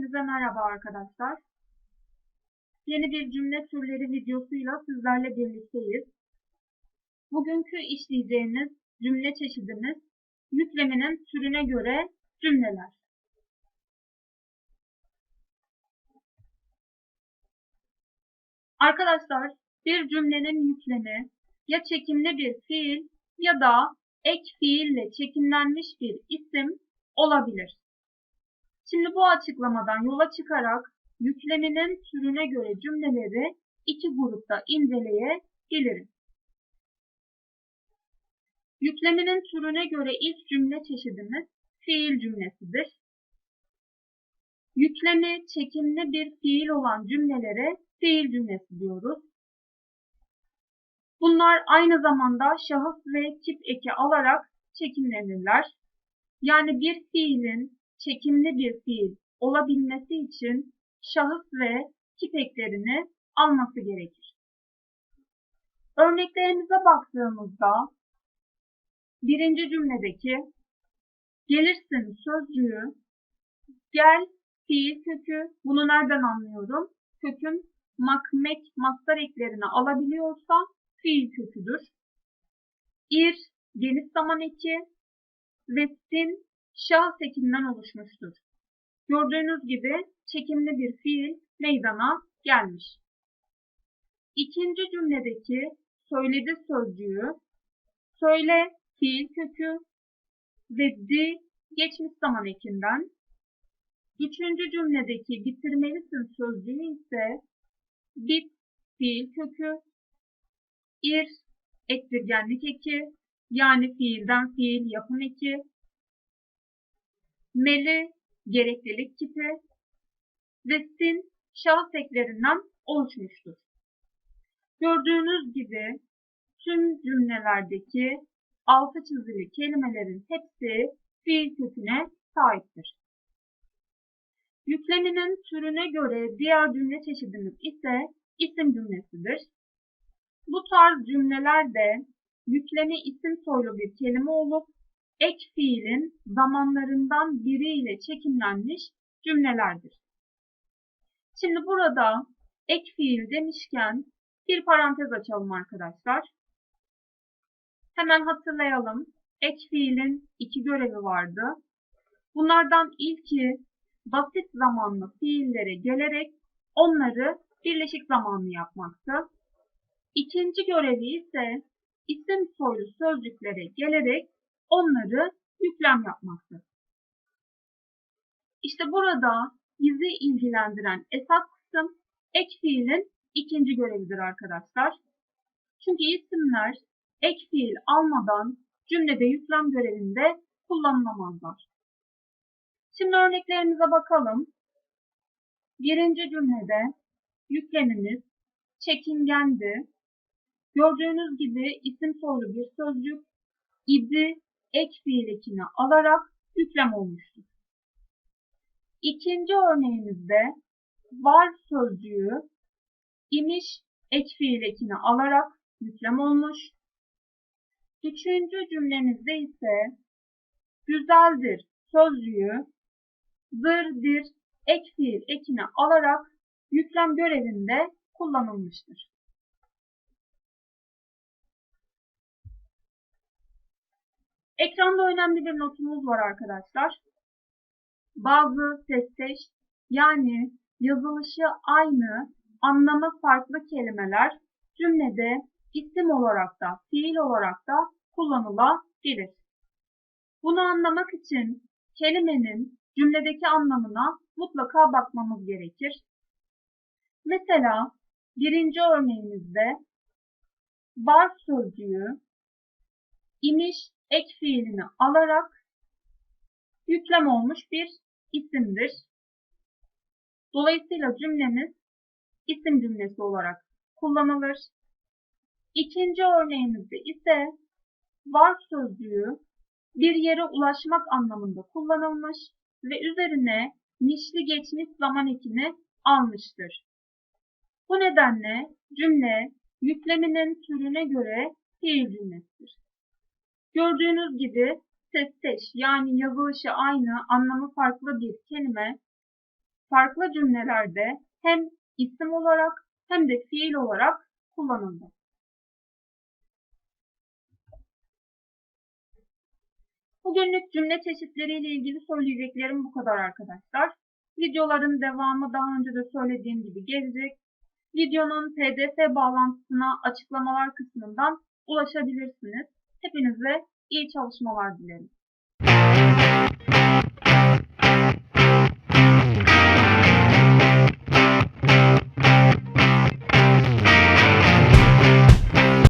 merhaba arkadaşlar. Yeni bir cümle türleri videosuyla sizlerle birlikteyiz. Bugünkü işleyeceğimiz cümle çeşidimiz yüklemenin türüne göre cümleler. Arkadaşlar bir cümlenin yüklemi ya çekimli bir fiil ya da ek fiille çekimlenmiş bir isim olabilir. Şimdi bu açıklamadan yola çıkarak yükleminin türüne göre cümleleri iki grupta inceleyebiliriz. Yükleminin türüne göre ilk cümle çeşidimiz fiil cümlesidir. Yüklemi çekimli bir fiil olan cümlelere fiil cümlesi diyoruz. Bunlar aynı zamanda şahıs ve tip eki alarak çekimlenirler. Yani bir fiilin çekimli bir fiil olabilmesi için şahıs ve tip eklerini alması gerekir. Örneklerimize baktığımızda birinci cümledeki gelirsin sözcüğü gel fiil kökü bunu nereden anlıyorum? Kökün makmek mastar eklerini alabiliyorsa fiil köküdür. İr geniş zaman eki ve sin şahıs ekinden oluşmuştur. Gördüğünüz gibi çekimli bir fiil meydana gelmiş. İkinci cümledeki söyledi sözcüğü söyle fiil kökü ve di geçmiş zaman ekinden. Üçüncü cümledeki bitirmelisin sözcüğü ise bit fiil kökü, ir ektirgenlik eki yani fiilden fiil yapım eki, meli gereklilik tipi ve sin şahıs eklerinden oluşmuştur. Gördüğünüz gibi tüm cümlelerdeki altı çizili kelimelerin hepsi fiil köküne sahiptir. Yükleminin türüne göre diğer cümle çeşidimiz ise isim cümlesidir. Bu tarz cümlelerde yüklemi isim soylu bir kelime olup ek fiilin zamanlarından biriyle çekimlenmiş cümlelerdir. Şimdi burada ek fiil demişken bir parantez açalım arkadaşlar. Hemen hatırlayalım. Ek fiilin iki görevi vardı. Bunlardan ilki basit zamanlı fiillere gelerek onları birleşik zamanlı yapmaktı. İkinci görevi ise isim soylu sözcüklere gelerek onları yüklem yapmaktır. İşte burada bizi ilgilendiren esas kısım ek fiilin ikinci görevidir arkadaşlar. Çünkü isimler ek fiil almadan cümlede yüklem görevinde kullanılamazlar. Şimdi örneklerimize bakalım. Birinci cümlede yüklemimiz çekingendi. Gördüğünüz gibi isim soylu bir sözcük idi ek fiil ekini alarak yüklem olmuştur. İkinci örneğimizde var sözcüğü imiş ek fiil ekini alarak yüklem olmuş. Üçüncü cümlemizde ise güzeldir sözcüğü zırdir ek fiil ekini alarak yüklem görevinde kullanılmıştır. Ekranda önemli bir notumuz var arkadaşlar. Bazı sesleş yani yazılışı aynı, anlamı farklı kelimeler cümlede isim olarak da, fiil olarak da kullanılabilir. Bunu anlamak için kelimenin cümledeki anlamına mutlaka bakmamız gerekir. Mesela birinci örneğimizde var sözcüğü imiş ek fiilini alarak yüklem olmuş bir isimdir. Dolayısıyla cümlemiz isim cümlesi olarak kullanılır. İkinci örneğimizde ise var sözcüğü bir yere ulaşmak anlamında kullanılmış ve üzerine nişli geçmiş zaman ekini almıştır. Bu nedenle cümle yükleminin türüne göre fiil cümlesidir. Gördüğünüz gibi sesteş yani yazılışı aynı, anlamı farklı bir kelime farklı cümlelerde hem isim olarak hem de fiil olarak kullanıldı. Bugünlük cümle çeşitleriyle ilgili söyleyeceklerim bu kadar arkadaşlar. Videoların devamı daha önce de söylediğim gibi gelecek. Videonun pdf bağlantısına açıklamalar kısmından ulaşabilirsiniz. Hepinize iyi çalışmalar dilerim.